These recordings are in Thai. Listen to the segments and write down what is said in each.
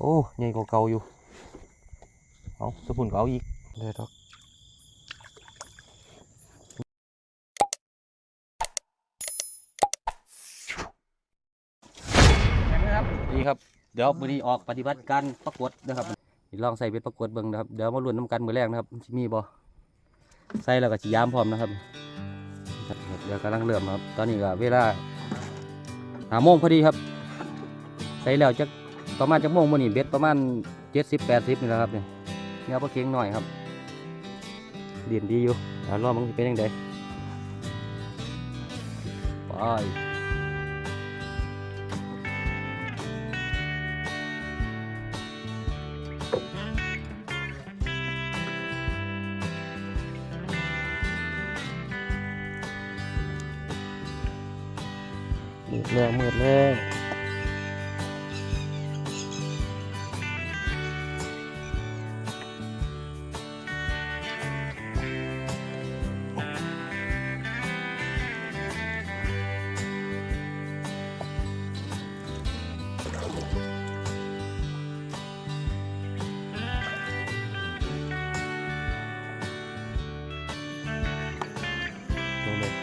โอ้ใหญ่กว่าเก่าอยู่ เอาสะพุ่นก็เอาอีกเดี๋ยวดอกดีครับ เดี๋ยวมือนี้ออกปฏิบัติการประกวดนะครับลองใส่เป็นประกวดเบิ่งนะครับ เดี๋ยวมาลุ้นน้ำกันมือแรกนะครับสิมีบ่ใส่แล้วก็สิยามพร้อมนะครับครับ เดี๋ยวกำลังเริ่มครับ ตอนนี้ก็เวลาหาโมงพอดีครับ ใส่แล้วจะ ประมาณจะโมงมื้อนี้เบ็ดประมาณเจ็ดสิบแปดสิบนี่แหละครับเนี่ยเงาปลาเค็งหน่อยครับเรียนดีอยู่เดี๋ยวรอบมันเป็นยังไงไปมืดแล้วมืดแล้ว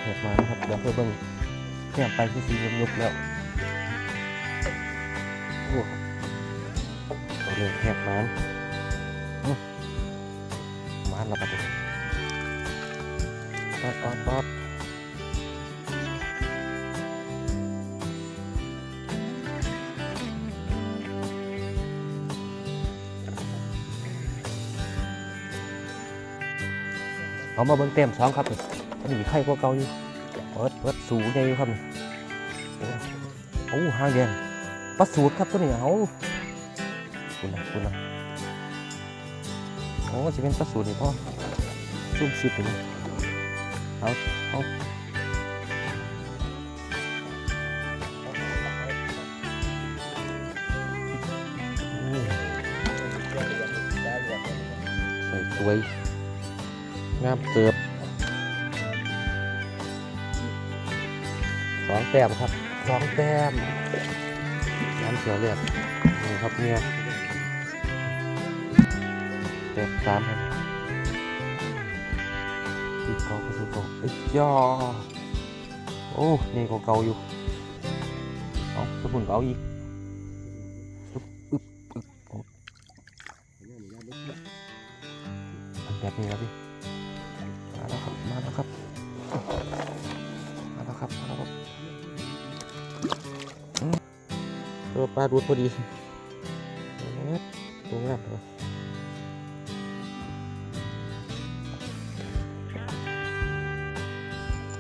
แหกมานะครับเดี๋ยวเพื่อเบิ้งแค่ไปคือสียุบๆแล้วโอ้ตัวเล็กแหกมาอื้อมาแล้วปะเนี่ยป๊อดป๊อดป๊อดเอามาเบิ้งเต็มสองครับ นี่อันนี้ไข่พวกเก่าอยู่เปิดเปิดสูงใหญ่อยู่ครับโอ้โอ้ห้างแดงปลาสูตรครับตัวนี้เอาคุณนะคุณนะโอ้จะเป็นปลาสูตรนี่พ่อซุ่มซิบอยู่นี่เอาเอาใส่สวยงามเติบ สองแต้มครับสองแต้มน้ำเขียวเลือดนี่ครับเนี่ยแต้มสามครับอีกเกาก็สุดเกาไอ้ยยอโอ้นี่ก็เกาอยู่เอาสมุนก็เอาอีกอึ๊บอึ๊บอึ๊บโอ้อันแบบนี้ครับพี่มาแล้วครับมาแล้วครับมาแล้วครับมาแล้วครับ ปลาดูดพอดีเอ๊ะตัวงามเลย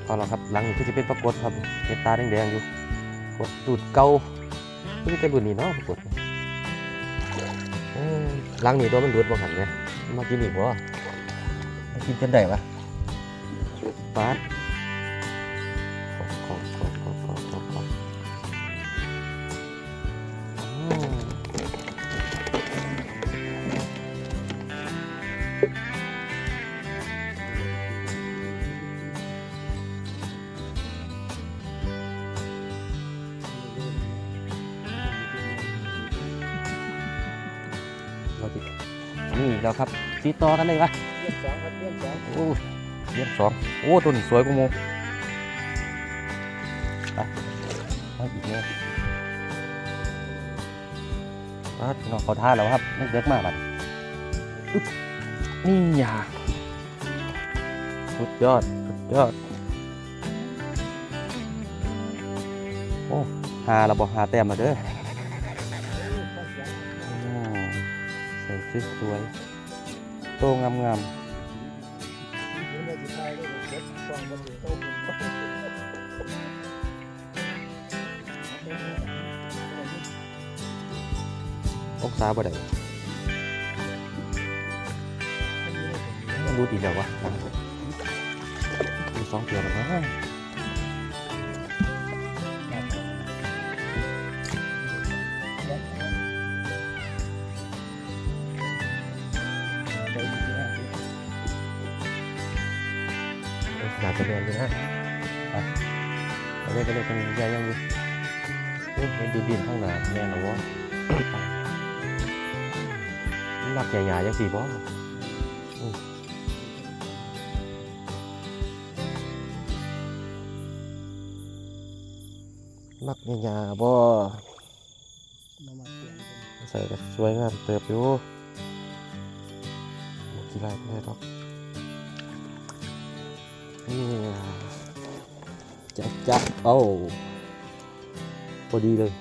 เอาละครับหลังนี้ก็จะเป็นปรากฏครับเห็ดตาแดงๆอยู่กดดูดเกาก็มีแต่รุ่นนี้เนาะปรากฏเอ้ยหลังนี้ตัวมันดูดบ่หันไหมมากินอีกวะมากินจนได้ปะปาด เราติดนี่อีกแล้วครับติดต่อกันเลยปะเลี้ยงสองครับเลี้ยงสองโอ้เยี่ยมสองโอ้ตัวนี้สวยกว่าโมไปไปอีกเนี่ยอะพี่น้องเขาท่าแล้วครับนักเด็กมากบัดอึ๊บนี่ยาสุดยอดสุดยอด โอ้หาเราบอกหาแต้มมาเด้ออื สวยๆโตงามๆงาบอกันอยู่โต๊ะคุณองศาบ่ได้รู้ดีแล้ววะมีสองเกียร์แล้ว นะอยาจะเรียนเลยนะไปไปเรียนไปเรียนกันยายังอยู่โอ้ยดินดินข้างหน้าแน่นอนวะมักใหญ่ๆจังสี่บ่มักหยาๆบ่มามาเปลี่ยนเป็นใส่ก็สวยงามเติบอยู่กี่ไรไม่ได้หรอก จะจะโอ้พอดีเลย